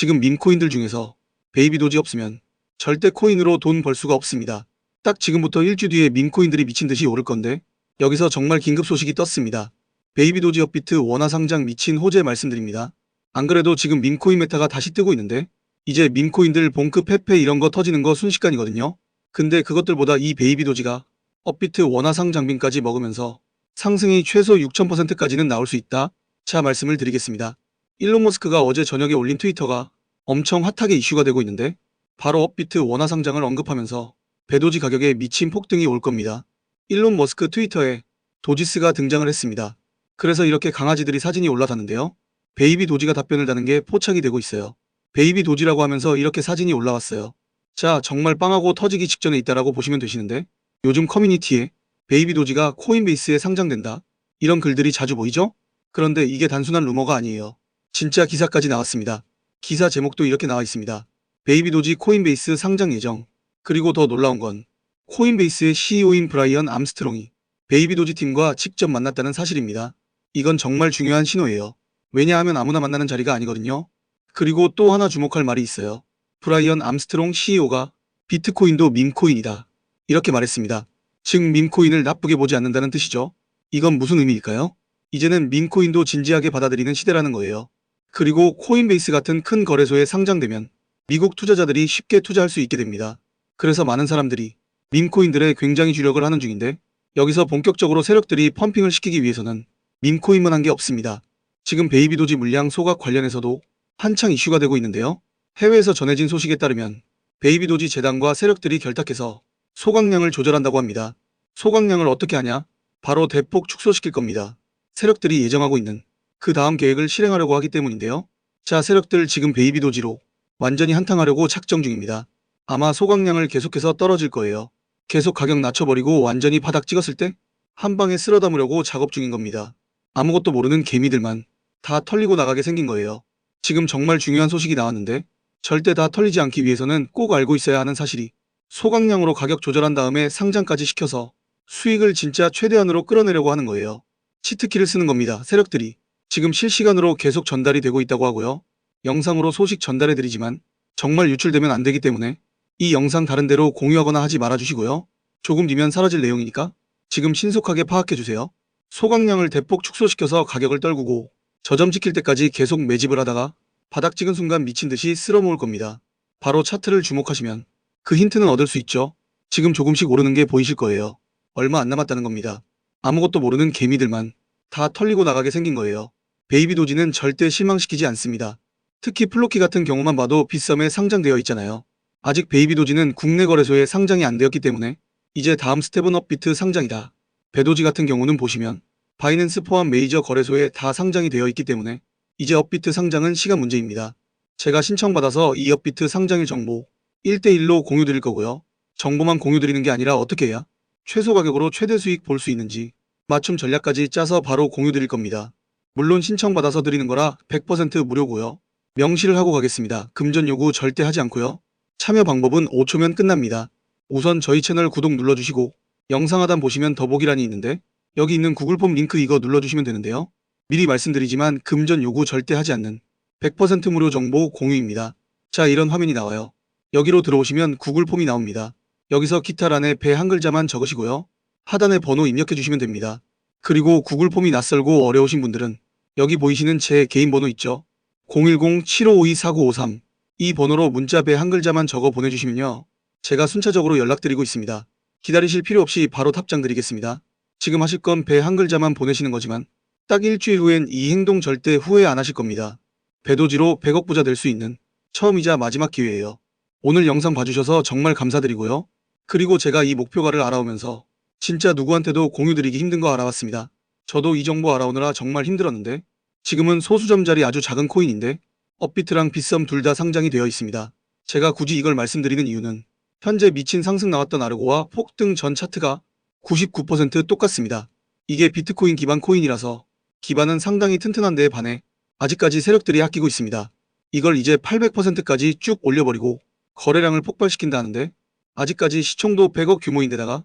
지금 민코인들 중에서 베이비 도지 없으면 절대 코인으로 돈 벌 수가 없습니다. 딱 지금부터 일주 뒤에 민코인들이 미친 듯이 오를 건데 여기서 정말 긴급 소식이 떴습니다. 베이비 도지 업비트 원화 상장 미친 호재 말씀드립니다. 안 그래도 지금 민코인 메타가 다시 뜨고 있는데 이제 민코인들 봉급 페페 이런 거 터지는 거 순식간이거든요. 근데 그것들보다 이 베이비 도지가 업비트 원화 상장빈까지 먹으면서 상승이 최소 6000%까지는 나올 수 있다. 자 말씀을 드리겠습니다. 일론 머스크가 어제 저녁에 올린 트위터가 엄청 핫하게 이슈가 되고 있는데 바로 업비트 원화 상장을 언급하면서 배도지 가격에 미친 폭등이 올 겁니다. 일론 머스크 트위터에 도지스가 등장을 했습니다. 그래서 이렇게 강아지들이 사진이 올라탔는데요. 베이비 도지가 답변을 다는 게 포착이 되고 있어요. 베이비 도지라고 하면서 이렇게 사진이 올라왔어요. 자, 정말 빵하고 터지기 직전에 있다라고 보시면 되시는데 요즘 커뮤니티에 베이비 도지가 코인베이스에 상장된다. 이런 글들이 자주 보이죠? 그런데 이게 단순한 루머가 아니에요. 진짜 기사까지 나왔습니다. 기사 제목도 이렇게 나와 있습니다. 베이비 도지 코인베이스 상장 예정. 그리고 더 놀라운 건 코인베이스의 CEO인 브라이언 암스트롱이 베이비 도지 팀과 직접 만났다는 사실입니다. 이건 정말 중요한 신호예요. 왜냐하면 아무나 만나는 자리가 아니거든요. 그리고 또 하나 주목할 말이 있어요. 브라이언 암스트롱 CEO가 비트코인도 밈코인이다. 이렇게 말했습니다. 즉 밈코인을 나쁘게 보지 않는다는 뜻이죠. 이건 무슨 의미일까요? 이제는 밈코인도 진지하게 받아들이는 시대라는 거예요. 그리고 코인베이스 같은 큰 거래소에 상장되면 미국 투자자들이 쉽게 투자할 수 있게 됩니다. 그래서 많은 사람들이 밈코인들에 굉장히 주력을 하는 중인데 여기서 본격적으로 세력들이 펌핑을 시키기 위해서는 밈코인만 한 게 없습니다. 지금 베이비 도지 물량 소각 관련해서도 한창 이슈가 되고 있는데요. 해외에서 전해진 소식에 따르면 베이비 도지 재단과 세력들이 결탁해서 소각량을 조절한다고 합니다. 소각량을 어떻게 하냐? 바로 대폭 축소시킬 겁니다. 세력들이 예정하고 있는 그 다음 계획을 실행하려고 하기 때문인데요. 자, 세력들 지금 베이비 도지로 완전히 한탕하려고 착정 중입니다. 아마 소각량을 계속해서 떨어질 거예요. 계속 가격 낮춰버리고 완전히 바닥 찍었을 때 한 방에 쓸어 담으려고 작업 중인 겁니다. 아무것도 모르는 개미들만 다 털리고 나가게 생긴 거예요. 지금 정말 중요한 소식이 나왔는데 절대 다 털리지 않기 위해서는 꼭 알고 있어야 하는 사실이 소각량으로 가격 조절한 다음에 상장까지 시켜서 수익을 진짜 최대한으로 끌어내려고 하는 거예요. 치트키를 쓰는 겁니다. 세력들이. 지금 실시간으로 계속 전달이 되고 있다고 하고요. 영상으로 소식 전달해드리지만 정말 유출되면 안 되기 때문에 이 영상 다른 데로 공유하거나 하지 말아주시고요. 조금 뒤면 사라질 내용이니까 지금 신속하게 파악해주세요. 소각량을 대폭 축소시켜서 가격을 떨구고 저점 지킬 때까지 계속 매집을 하다가 바닥 찍은 순간 미친 듯이 쓸어 모을 겁니다. 바로 차트를 주목하시면 그 힌트는 얻을 수 있죠. 지금 조금씩 오르는 게 보이실 거예요. 얼마 안 남았다는 겁니다. 아무것도 모르는 개미들만 다 털리고 나가게 생긴 거예요. 베이비 도지는 절대 실망시키지 않습니다. 특히 플로키 같은 경우만 봐도 빗썸에 상장되어 있잖아요. 아직 베이비 도지는 국내 거래소에 상장이 안 되었기 때문에 이제 다음 스텝은 업비트 상장이다. 배도지 같은 경우는 보시면 바이낸스 포함 메이저 거래소에 다 상장이 되어 있기 때문에 이제 업비트 상장은 시간 문제입니다. 제가 신청받아서 이 업비트 상장일 정보 1대1로 공유 드릴 거고요. 정보만 공유 드리는 게 아니라 어떻게 해야 최소 가격으로 최대 수익 볼 수 있는지 맞춤 전략까지 짜서 바로 공유 드릴 겁니다. 물론 신청받아서 드리는 거라 100% 무료고요. 명시를 하고 가겠습니다. 금전 요구 절대 하지 않고요. 참여 방법은 5초면 끝납니다. 우선 저희 채널 구독 눌러주시고 영상 하단 보시면 더보기란이 있는데 여기 있는 구글 폼 링크 이거 눌러주시면 되는데요. 미리 말씀드리지만 금전 요구 절대 하지 않는 100% 무료 정보 공유입니다. 자 이런 화면이 나와요. 여기로 들어오시면 구글 폼이 나옵니다. 여기서 기타란에 배 한 글자만 적으시고요. 하단에 번호 입력해 주시면 됩니다. 그리고 구글 폼이 낯설고 어려우신 분들은 여기 보이시는 제 개인 번호 있죠? 010-7552-4953 이 번호로 문자 배 한 글자만 적어 보내주시면요. 제가 순차적으로 연락드리고 있습니다. 기다리실 필요 없이 바로 답장 드리겠습니다. 지금 하실 건 배 한 글자만 보내시는 거지만 딱 일주일 후엔 이 행동 절대 후회 안 하실 겁니다. 배도지로 100억 부자 될 수 있는 처음이자 마지막 기회예요. 오늘 영상 봐주셔서 정말 감사드리고요. 그리고 제가 이 목표가를 알아오면서 진짜 누구한테도 공유드리기 힘든 거 알아왔습니다. 저도 이 정보 알아오느라 정말 힘들었는데 지금은 소수점짜리 아주 작은 코인인데 업비트랑 빗썸 둘 다 상장이 되어 있습니다. 제가 굳이 이걸 말씀드리는 이유는 현재 미친 상승 나왔던 아르고와 폭 등 전 차트가 99% 똑같습니다. 이게 비트코인 기반 코인이라서 기반은 상당히 튼튼한 데에 반해 아직까지 세력들이 아끼고 있습니다. 이걸 이제 800%까지 쭉 올려버리고 거래량을 폭발시킨다는데 아직까지 시총도 100억 규모인데다가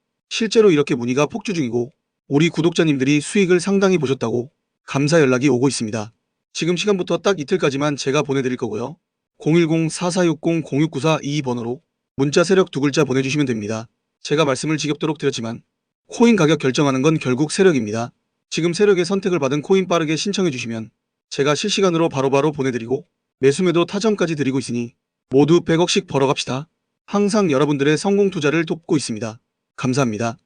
실제로 이렇게 문의가 폭주 중이고 우리 구독자님들이 수익을 상당히 보셨다고 감사 연락이 오고 있습니다. 지금 시간부터 딱 이틀까지만 제가 보내드릴 거고요. 010-4460-0694이 번호로 문자 세력 두 글자 보내주시면 됩니다. 제가 말씀을 지겹도록 드렸지만 코인 가격 결정하는 건 결국 세력입니다. 지금 세력의 선택을 받은 코인 빠르게 신청해 주시면 제가 실시간으로 바로바로 보내드리고 매수매도 타점까지 드리고 있으니 모두 100억씩 벌어갑시다. 항상 여러분들의 성공 투자를 돕고 있습니다. 감사합니다.